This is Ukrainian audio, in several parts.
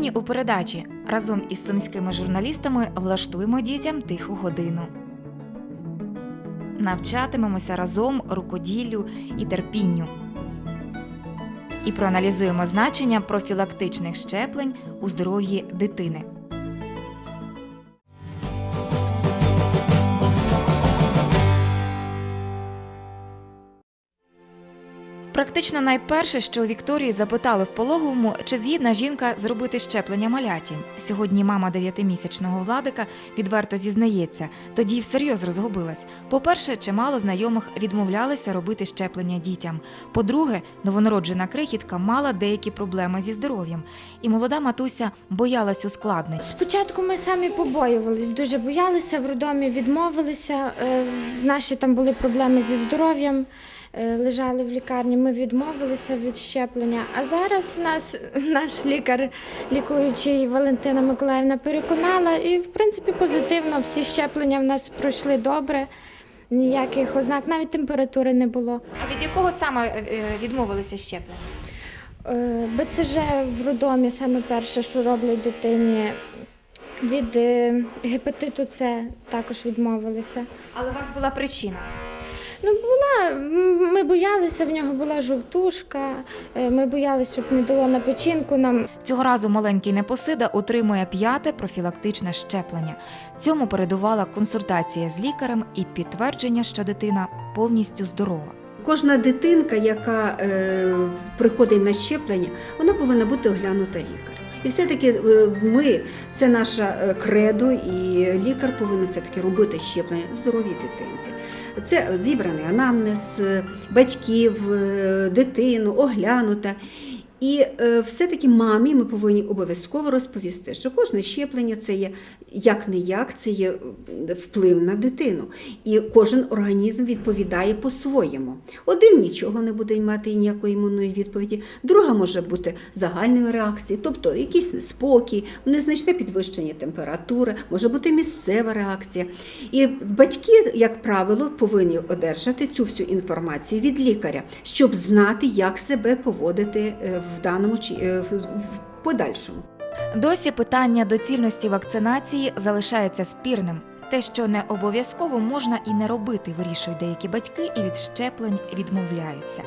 Сьогодні у передачі разом із сумськими журналістами влаштуємо дітям тиху годину. Навчатимемося разом рукоділлю і терпінню. І проаналізуємо значення профілактичних щеплень у здоров'ї дитини. Практично найперше, що Вікторії запитали в пологовому, чи згідна жінка зробити щеплення маляті. Сьогодні мама дев'ятимісячного владика відверто зізнається, тоді всерйоз розгубилась. По-перше, чимало знайомих відмовлялися робити щеплення дітям. По-друге, новонароджена крихітка мала деякі проблеми зі здоров'ям, і молода матуся боялась ускладнень. Спочатку ми самі побоювались, дуже боялися, в роддомі відмовилися. е, В наші там були проблеми зі здоров'ям, лежали в лікарні. Ми відмовилися від щеплення. А зараз нас наш лікар, лікуючий Валентина Миколаївна, переконала, і в принципі позитивно всі щеплення в нас пройшли добре. Ніяких ознак, навіть температури не було. А від якого саме е, відмовилися щеплення? Е, БЦЖ в роддомі саме перше, що роблять дитині. Від е, гепатиту С також відмовилися. Але у вас була причина. Ну, була, ми боялися, в нього була жовтушка, е, ми боялися, щоб не дало на печінку нам. Цього разу маленький непосида отримує п'яте профілактичне щеплення. Цьому передувала консультація з лікарем і підтвердження, що дитина повністю здорова. Кожна дитинка, яка е, приходить на щеплення, вона повинна бути оглянута лікарем. І все-таки е, ми, це наша е, кредо, і лікар повинен все-таки робити щеплення здоровій дитинці. Це зібраний анамнез е, батьків, дитину, оглянута. І е, все-таки мамі ми повинні обов'язково розповісти, що кожне щеплення це є як не як, це є е, вплив на дитину. І кожен організм відповідає по-своєму. Один нічого не буде мати ніякої імунної відповіді, друга може бути загальної реакції, тобто якийсь неспокій, незначне підвищення температури, може бути місцева реакція. І батьки, як правило, повинні одержати цю всю інформацію від лікаря, щоб знати, як себе поводити е, в даному е, в подальшому. Досі питання доцільності вакцинації залишається спірним. Те, що не обов'язково можна і не робити, вирішують деякі батьки і від щеплень відмовляються.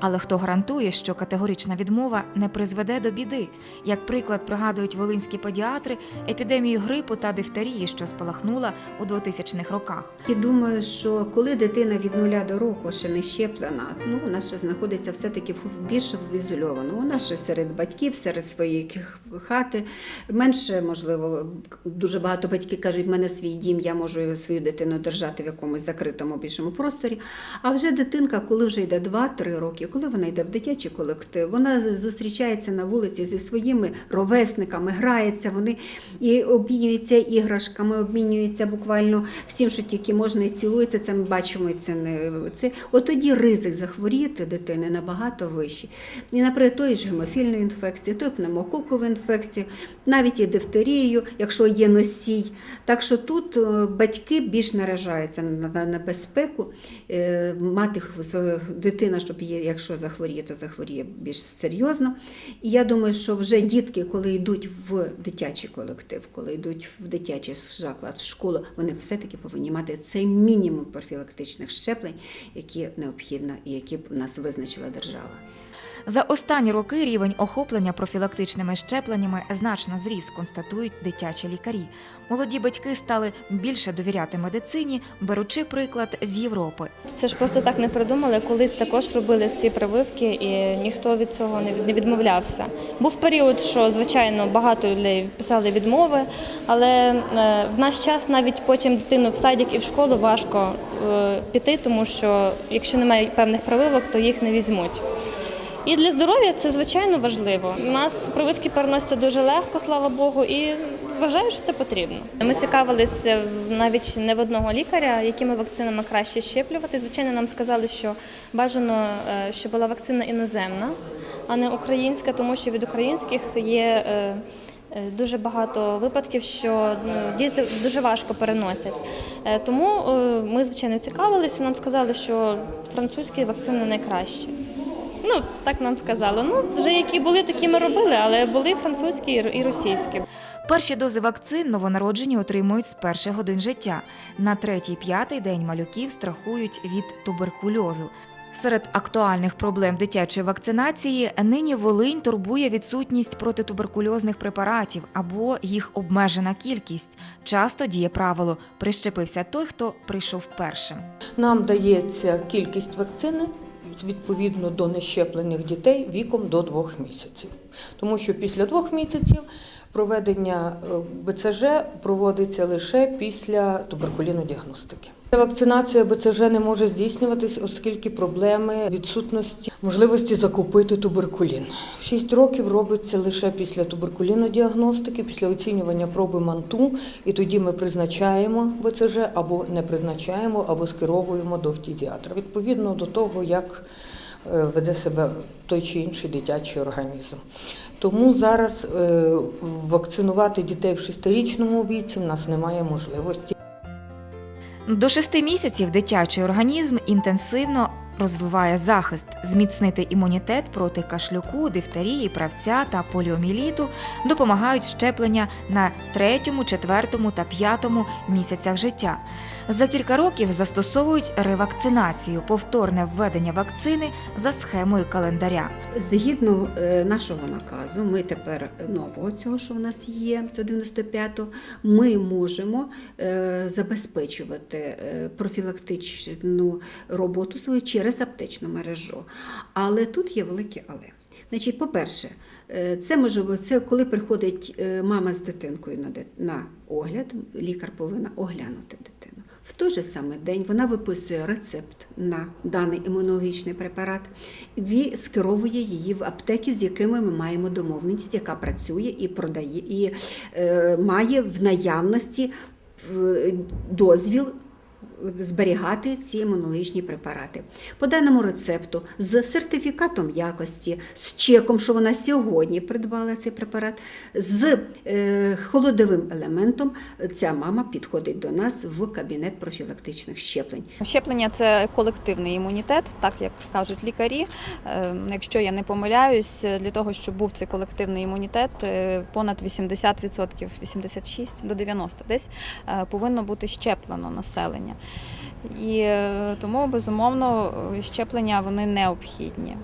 Але хто гарантує, що категорична відмова не призведе до біди? Як приклад пригадують волинські педіатри епідемію грипу та дифтерії, що спалахнула у 2000-х роках. І думаю, що коли дитина від нуля до року ще не щеплена, ну вона ще знаходиться все-таки в- більше ізольовано. Вона ще серед батьків, серед своєї хати. Менше, можливо, дуже багато батьків кажуть, в мене свій дім, я можу свою дитину держати в якомусь закритому більшому просторі. А вже дитинка, коли вже йде 2-3 роки, коли вона йде в дитячий колектив, вона зустрічається на вулиці зі своїми ровесниками, грається, вони і обмінюються іграшками, обмінюються буквально всім, що тільки можна, і цілується. Це ми бачимо. і Це не це. От ризик захворіти дитини набагато вищий. І, наприклад, тої ж гемофільної інфекції, тої пневмококової інфекції, навіть і дифтерією, якщо є носій. Так що тут е, батьки більш наражаються на, на небезпеку. Е, Мати дитина, щоб її, якщо захворіє, то захворіє більш серйозно. І я думаю, що вже дітки, коли йдуть в дитячий колектив, коли йдуть в дитячий заклад, в школу, вони все-таки повинні мати цей мінімум профілактичних щеплень, які необхідно і які б нас визначила держава. За останні роки рівень охоплення профілактичними щепленнями значно зріс, констатують дитячі лікарі. Молоді батьки стали більше довіряти медицині, беручи приклад з Європи. Це ж просто так не придумали. Колись також робили всі прививки, і ніхто від цього не відмовлявся. Був період, що звичайно багато людей писали відмови, але е, в наш час навіть потім дитину в садик і в школу важко е, піти, тому що якщо немає певних прививок, то їх не візьмуть. І для здоров'я це звичайно важливо. У нас прививки переносяться дуже легко, слава Богу, і вважаю, що це потрібно. Ми цікавилися навіть не в одного лікаря, якими вакцинами краще щеплювати. Звичайно, нам сказали, що бажано, е, щоб була вакцина іноземна, а не українська, тому що від українських є. е, е, Дуже багато випадків, що ну, діти дуже важко переносять. Тому ми, звичайно, цікавилися. Нам сказали, що французькі вакцини найкращі. Ну, так нам сказали. Ну, вже які були, такі ми робили, але були французькі і російські. Перші дози вакцин новонароджені отримують з перших годин життя. На третій-п'ятий день малюків страхують від туберкульозу. Серед актуальних проблем дитячої вакцинації нині Волинь турбує відсутність протитуберкульозних препаратів або їх обмежена кількість. Часто діє правило прищепився той, хто прийшов першим. Нам дається кількість вакцини відповідно до нещеплених дітей віком до двох місяців. Тому що після двох місяців проведення е, БЦЖ проводиться лише після туберкулінної діагностики. Вакцинація БЦЖ не може здійснюватись, оскільки проблеми відсутності можливості закупити туберкулін. В 6 років робиться лише після туберкулінної діагностики, після оцінювання проби манту, і тоді ми призначаємо БЦЖ або не призначаємо, або скеровуємо до фтізіатра. Відповідно до того, як е, веде себе той чи інший дитячий організм. Тому зараз е, вакцинувати дітей в шестирічному віці в нас немає можливості. До шести місяців дитячий організм інтенсивно розвиває захист, зміцнити імунітет проти кашлюку, дифтерії, правця та поліоміліту допомагають щеплення на третьому, четвертому та п'ятому місяцях життя. За кілька років застосовують ревакцинацію, повторне введення вакцини за схемою календаря. Згідно е, нашого наказу, ми тепер нового цього, що в нас є, це 95-го, ми можемо е, забезпечувати е, профілактичну роботу свою через аптечну мережу. Але тут є велике але. Значить, по-перше, е, це може це коли приходить е, мама з дитинкою на, дит- на огляд, лікар повинна оглянути дитину. В той же самий день вона виписує рецепт на даний імунологічний препарат, і скеровує її в аптеки, з якими ми маємо домовленість, яка працює і продає, і е, має в наявності е, дозвіл зберігати ці імунологічні препарати. По даному рецепту з сертифікатом якості, з чеком, що вона сьогодні придбала цей препарат, з е, холодовим елементом, ця мама підходить до нас в кабінет профілактичних щеплень. Щеплення це колективний імунітет, так як кажуть лікарі. Е, Якщо я не помиляюсь, для того, щоб був цей колективний імунітет, е, понад 80%, 86 до 90 десь повинно бути щеплено населення. І е, тому, безумовно, щеплення вони необхідні.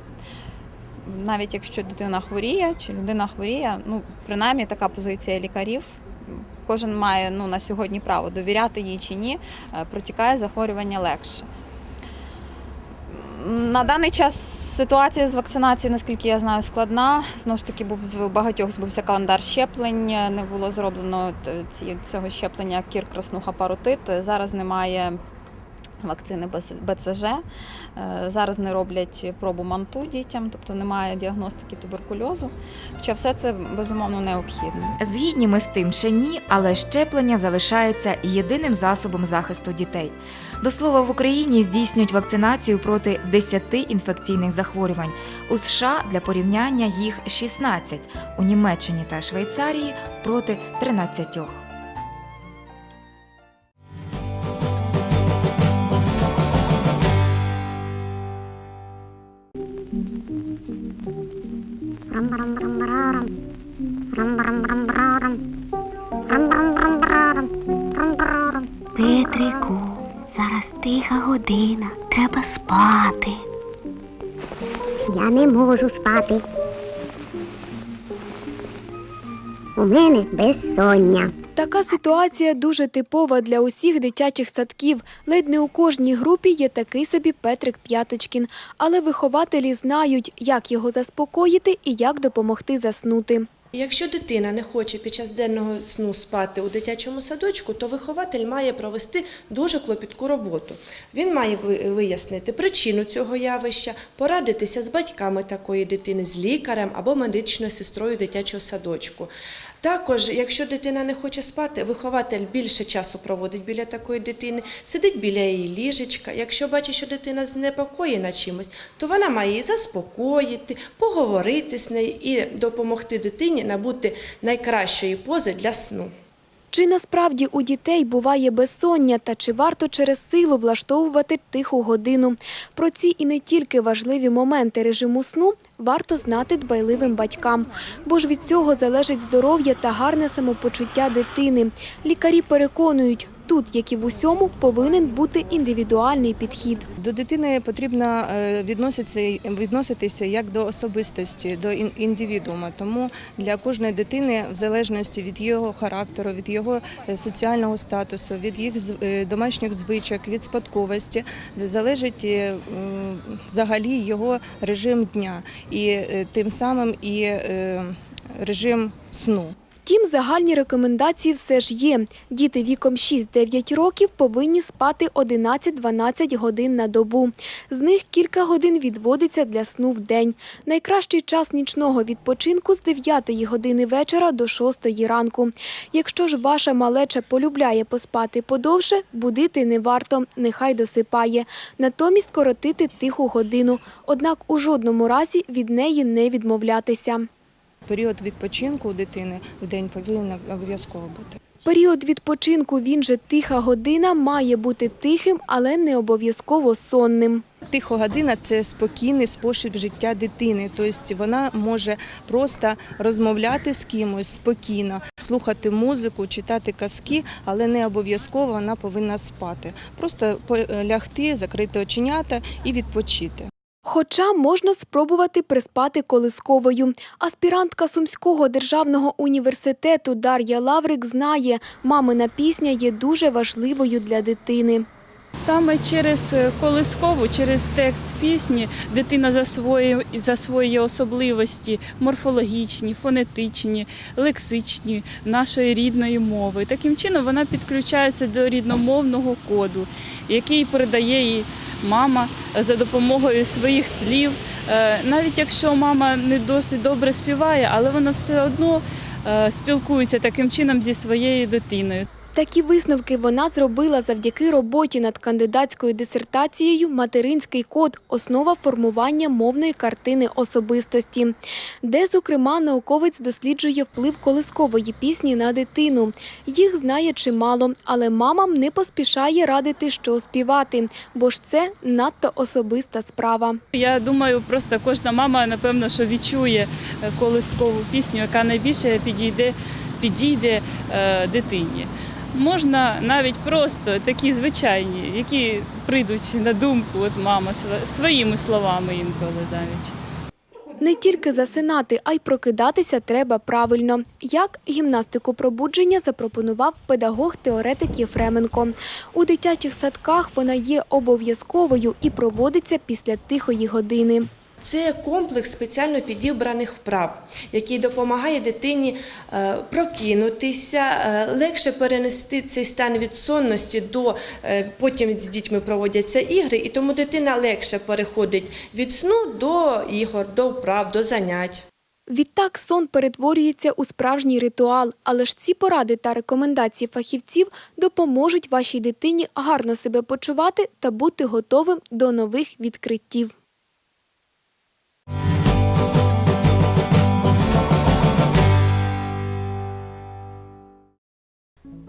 Навіть якщо дитина хворіє чи людина хворіє, ну принаймні така позиція лікарів. Кожен має ну, на сьогодні право довіряти їй чи ні, е, протікає захворювання легше. На даний час ситуація з вакцинацією, наскільки я знаю, складна. Знову ж таки, був в багатьох збився календар щеплень, не було зроблено цього щеплення кір, краснуха, паротит. Зараз немає вакцини БЦЖ. Е, Зараз не роблять пробу манту дітям, тобто немає діагностики туберкульозу. Хоча все це безумовно необхідно. Згідні ми з тим чи ні, але щеплення залишається єдиним засобом захисту дітей. До слова, в Україні здійснюють вакцинацію проти 10 інфекційних захворювань. У США для порівняння їх 16, у Німеччині та Швейцарії проти 13. Петрику, зараз тиха година, треба спати. Я не можу спати. У мене безсоння. Така ситуація дуже типова для усіх дитячих садків. Ледь не у кожній групі є такий собі Петрик П'яточкін, але вихователі знають, як його заспокоїти і як допомогти заснути. Якщо дитина не хоче під час денного сну спати у дитячому садочку, то вихователь має провести дуже клопітку роботу. Він має вияснити причину цього явища, порадитися з батьками такої дитини, з лікарем або медичною сестрою дитячого садочку. Також, якщо дитина не хоче спати, вихователь більше часу проводить біля такої дитини, сидить біля її ліжечка. Якщо бачить, що дитина знепокоєна чимось, то вона має її заспокоїти, поговорити з нею і допомогти дитині набути найкращої пози для сну. Чи насправді у дітей буває безсоння та чи варто через силу влаштовувати тиху годину? Про ці і не тільки важливі моменти режиму сну варто знати дбайливим батькам, бо ж від цього залежить здоров'я та гарне самопочуття дитини. Лікарі переконують, тут, як і в усьому, повинен бути індивідуальний підхід. До дитини потрібно е, відноситися, як до особистості, до ін- індивідуума. Тому для кожної дитини, в залежності від його характеру, від його е, соціального статусу, від їх е, домашніх звичок, від спадковості, залежить взагалі його режим дня і тим самим і режим сну. Втім, загальні рекомендації все ж є. Діти віком 6-9 років повинні спати 11-12 годин на добу. З них кілька годин відводиться для сну в день. Найкращий час нічного відпочинку з 9 години вечора до 6 ранку. Якщо ж ваша малеча полюбляє поспати подовше, будити не варто, нехай досипає. Натомість коротити тиху годину. Однак у жодному разі від неї не відмовлятися. Період відпочинку у дитини в день повинен обов'язково бути. Період відпочинку, він же тиха година, має бути тихим, але не обов'язково сонним. Тихогодина це спокійний спосіб життя дитини. Тобто вона може просто розмовляти з кимось спокійно, слухати музику, читати казки, але не обов'язково вона повинна спати. Просто лягти, закрити оченята і відпочити. Хоча можна спробувати приспати колисковою. Аспірантка Сумського державного університету Дар'я Лаврик знає, мамина пісня є дуже важливою для дитини. Саме через е, колискову, через текст пісні дитина засвоює, засвоює особливості морфологічні, фонетичні, лексичні нашої рідної мови. Таким чином вона підключається до рідномовного коду, який передає їй мама за допомогою своїх слів. Е, Навіть якщо мама не досить добре співає, але вона все одно е, спілкується таким чином зі своєю дитиною. Такі висновки вона зробила завдяки роботі над кандидатською дисертацією Материнський код основа формування мовної картини особистості, де, зокрема, науковець досліджує вплив колискової пісні на дитину. Їх знає чимало, але мамам не поспішає радити, що співати, бо ж це надто особиста справа. Я думаю, просто кожна мама, напевно, що відчує е, колискову пісню, яка найбільше підійде, підійде е, дитині. Можна навіть просто такі звичайні, які прийдуть на думку, от мама св- своїми словами інколи навіть. Не тільки засинати, а й прокидатися треба правильно. Як гімнастику пробудження запропонував педагог-теоретик Єфременко. У дитячих садках вона є обов'язковою і проводиться після тихої години. Це комплекс спеціально підібраних вправ, який допомагає дитині е, прокинутися, е, легше перенести цей стан від сонності до е, потім з дітьми проводяться ігри, і тому дитина легше переходить від сну до ігор, до вправ, до занять. Відтак сон перетворюється у справжній ритуал, але ж ці поради та рекомендації фахівців допоможуть вашій дитині гарно себе почувати та бути готовим до нових відкриттів.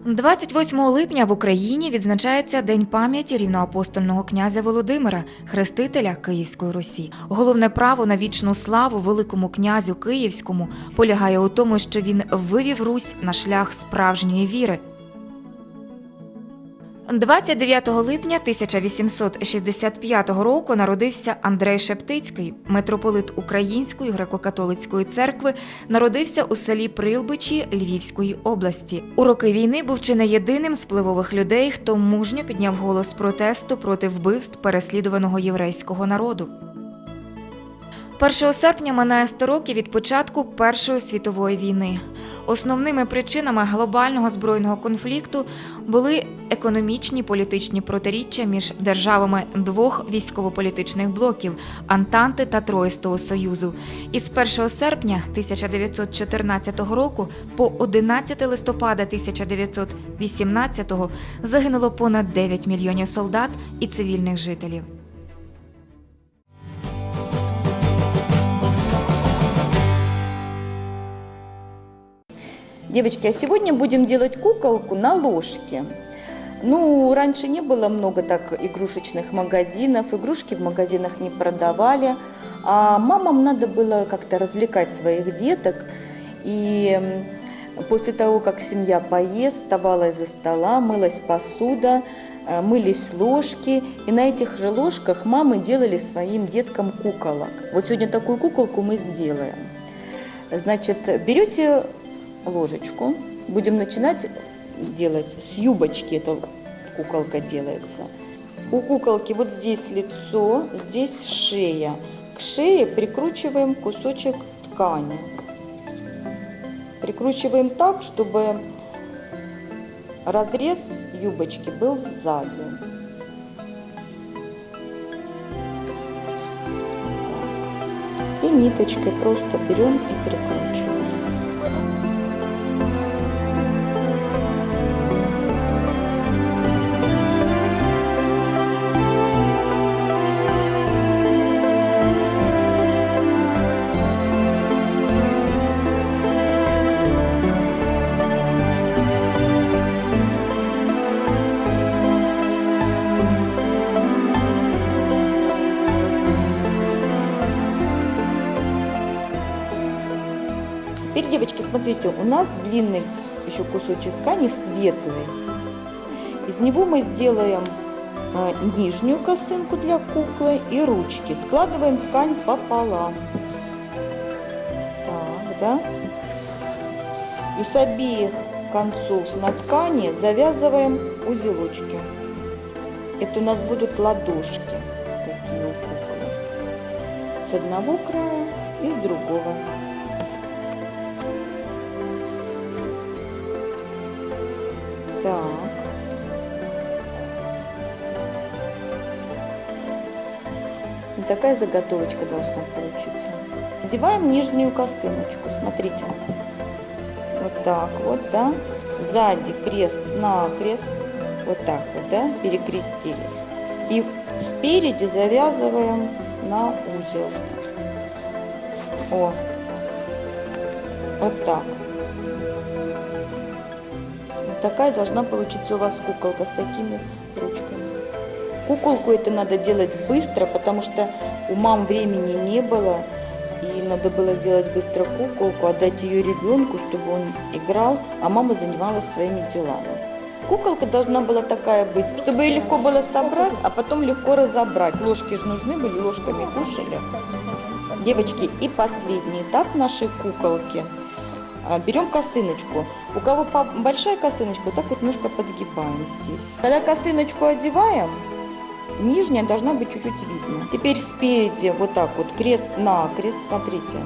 28 липня в Україні відзначається День пам'яті рівноапостольного князя Володимира, хрестителя Київської Русі. Головне право на вічну славу великому князю Київському полягає у тому, що він вивів Русь на шлях справжньої віри. 29 липня 1865 року народився Андрей Шептицький, митрополит Української греко-католицької церкви, народився у селі Прилбичі Львівської області. У роки війни був чи не єдиним з впливових людей, хто мужньо підняв голос протесту проти вбивств переслідуваного єврейського народу. 1 серпня минає 100 років від початку Першої світової війни. Основними причинами глобального збройного конфлікту були економічні політичні протиріччя між державами двох військово-політичних блоків Антанти та Троїстого Союзу. І з 1 серпня 1914 року по 11 листопада 1918 загинуло понад 9 мільйонів солдат і цивільних жителів. Девочки, а сегодня будем делать куколку на ложке. Ну, раньше не было много так игрушечных магазинов, игрушки в магазинах не продавали, а мамам надо было как-то развлекать своих деток. И после того, как семья поест, вставала из-за стола, мылась посуда, э, мылись ложки, и на этих же ложках мамы делали своим деткам куколок. Вот сегодня такую куколку мы сделаем. Значит, берете ложечку, будем начинать делать с юбочки, эта куколка делается. У куколки вот здесь лицо, здесь шея. К шее прикручиваем кусочек ткани. Прикручиваем так, чтобы разрез юбочки был сзади. И ниточкой просто берем и прикручиваем. Смотрите, у нас длинный еще кусочек ткани светлый. Из него мы сделаем а, нижнюю косынку для куклы и ручки. Складываем ткань пополам. Так, да? И с обеих концов на ткани завязываем узелочки. Это у нас будут ладошки такие у куклы. С одного края и с другого. Так. Вот такая заготовочка должна получиться. Одеваем нижнюю косыночку, смотрите. Вот так вот, да. Сзади крест на крест. Вот так вот, да, перекрестили. И спереди завязываем на узел. О. Вот так. Такая должна получиться у вас куколка с такими ручками. Куколку это надо делать быстро, потому что у мам времени не было. И надо было сделать быстро куколку, отдать ее ребенку, чтобы он играл, а мама занималась своими делами. Куколка должна была такая быть, чтобы ее легко было собрать, а потом легко разобрать. Ложки же нужны были, ложками кушали. Девочки, и последний этап нашей куколки. А, Берем косыночку. У кого большая косыночка, вот так вот немножко подгибаем здесь. Когда косыночку одеваем, нижняя должна быть чуть-чуть видна. Теперь спереди вот так вот крест на крест, смотрите.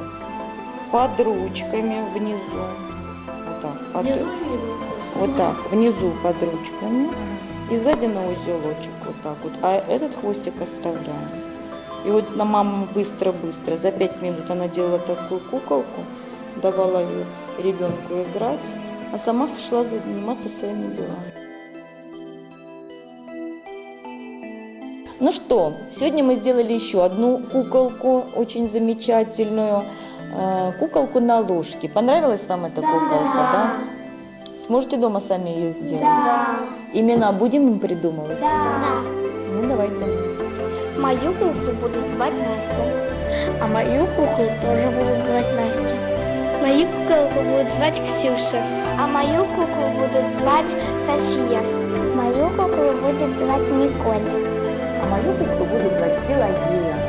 Под ручками внизу. Вот так. под- Вот так, внизу под ручками. И сзади на узелочек вот так вот. А этот хвостик оставляем. И вот на маму быстро-быстро, за пять минут она делала такую куколку, давала ее ребенку играть, а сама шла заниматься своими делами. Ну что, сегодня мы сделали еще одну куколку, очень замечательную, э, куколку на ложке. Понравилась вам эта куколка, да? Сможете дома сами ее сделать? Да. Имена будем им придумывать? Да. Ну давайте. Мою куклу будут звать Настя. А мою куклу тоже будут звать Настя. Мою куклу будут звать Ксюша. А мою куклу будут звать София. Мою куклу будет звать Николь. А мою куклу будут звать Пелагея.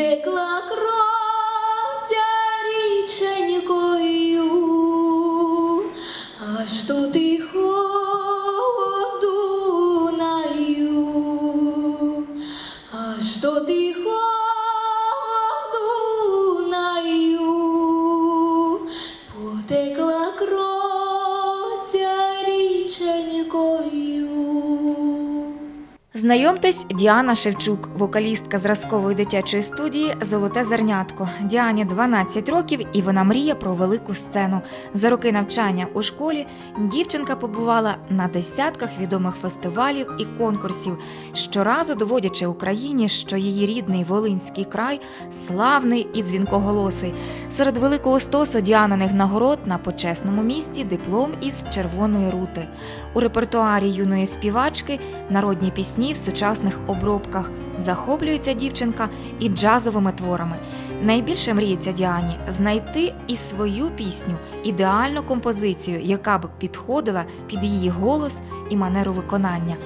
текла кров ця річенькою, аж до тихого Дунаю, аж до тихого Дунаю, потекла кров ця річенькою. Знайомтесь Діана Шевчук, вокалістка зразкової дитячої студії Золоте зернятко. Діані 12 років, і вона мріє про велику сцену. За роки навчання у школі дівчинка побувала на десятках відомих фестивалів і конкурсів, щоразу доводячи Україні, що її рідний Волинський край славний і дзвінкоголосий. Серед великого стосу Діаниних нагород на почесному місці диплом із червоної рути. У репертуарі юної співачки народні пісні в сучасних обробках. Захоплюється дівчинка і джазовими творами. Найбільше мріється Діані знайти і свою пісню, ідеальну композицію, яка б підходила під її голос і манеру виконання.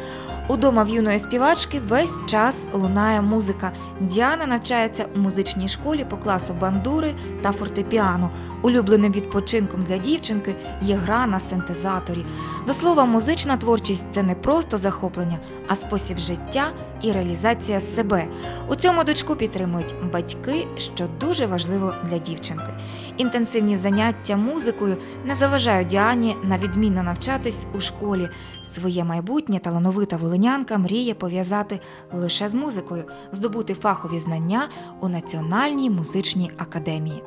Удома в юної співачки весь час лунає музика. Діана навчається у музичній школі по класу бандури та фортепіано. Улюбленим відпочинком для дівчинки є гра на синтезаторі. До слова, музична творчість це не просто захоплення, а спосіб життя і реалізація себе. У цьому дочку підтримують батьки, що дуже важливо для дівчинки. Інтенсивні заняття музикою не заважають Діані на відмінно навчатись у школі. Своє майбутнє талановита волинянка мріє пов'язати лише з музикою, здобути фахові знання у Національній музичній академії.